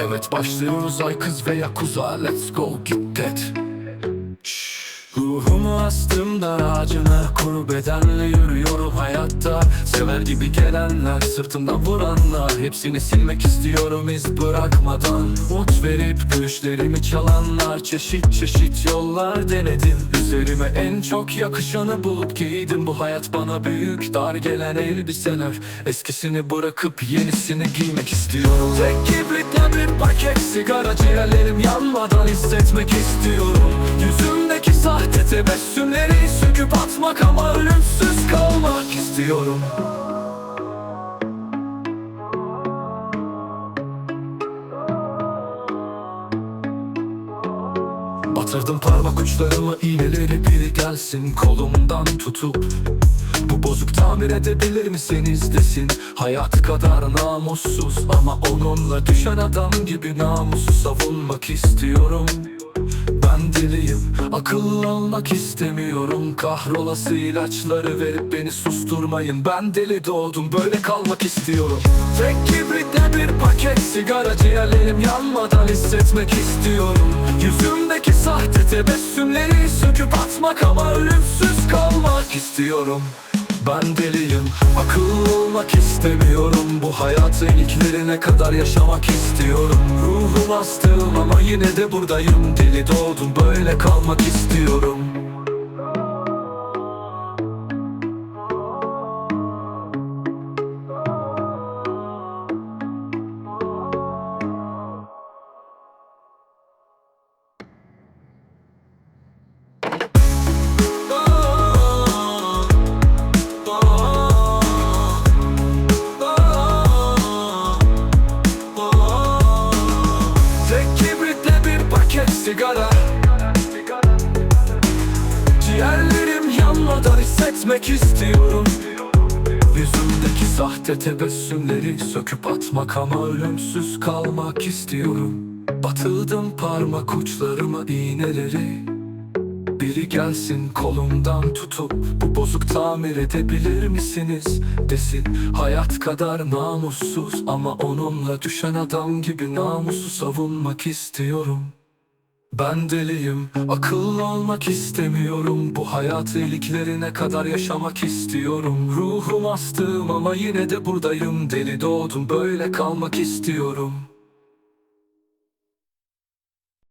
Evet başlıyoruz. Ay kız ve yakuza Let's go git dead Ruhumu astığımda ağacına Kuru bedenle yürüyorum hayatta. Sever gibi gelenler Sırtımdan vuranlar. Hepsini silmek istiyorum iz bırakmadan. Umut verip gülüşlerimi çalanlar. Çeşit çeşit yollar denedim. Üzerime en çok yakışanı bulup giydim. Bu hayat bana büyük dar gelen elbiseler. Eskisini bırakıp yenisini giymek istiyorum. Tek kibritle bir paket sigara Ciğerlerim yanmadan hissetmek istiyorum. Yüzümdeki sahte tebessümleri söküp atmak ama ölümsüz kalmak istiyorum. Batırdım parmak uçlarımı iğneleri biri gelsin. Kolumdan tutup Bu bozuk tamir edebilir misiniz desin. Hayat kadar namussuz ama onunla düşen adam gibi namusu savunmak istiyorum ben deliyim Akıllı olmak istemiyorum. Kahrolası ilaçları verip beni susturmayın. Ben deli doğdum böyle kalmak istiyorum. Tek kibritle bir paket sigara Ciğerlerim yanmadan hissetmek istiyorum. Yüzümdeki sahte tebessümleri söküp atmak Ama ölümsüz kalmak istiyorum ben deliyim. Akıllı olmak istemiyorum. Bu hayatı iliklerine kadar yaşamak istiyorum. Ruhum astım ama yine de buradayım. Deli doğdum böyle kalmak istiyorum sigara. Ciğerlerim yanmadan hissetmek istiyorum. Yüzümdeki sahte tebessümleri söküp atmak ama ölümsüz kalmak istiyorum. Batıldım parmak uçlarıma iğneleri. Biri gelsin kolumdan tutup Bu bozuk tamir edebilir misiniz? Desin Hayat kadar namussuz ama onunla düşen adam gibi namusu savunmak istiyorum ben deliyim, akıllı olmak istemiyorum. Bu hayat iliklerine kadar yaşamak istiyorum. Ruhum astım ama yine de buradayım. Deli doğdum böyle kalmak istiyorum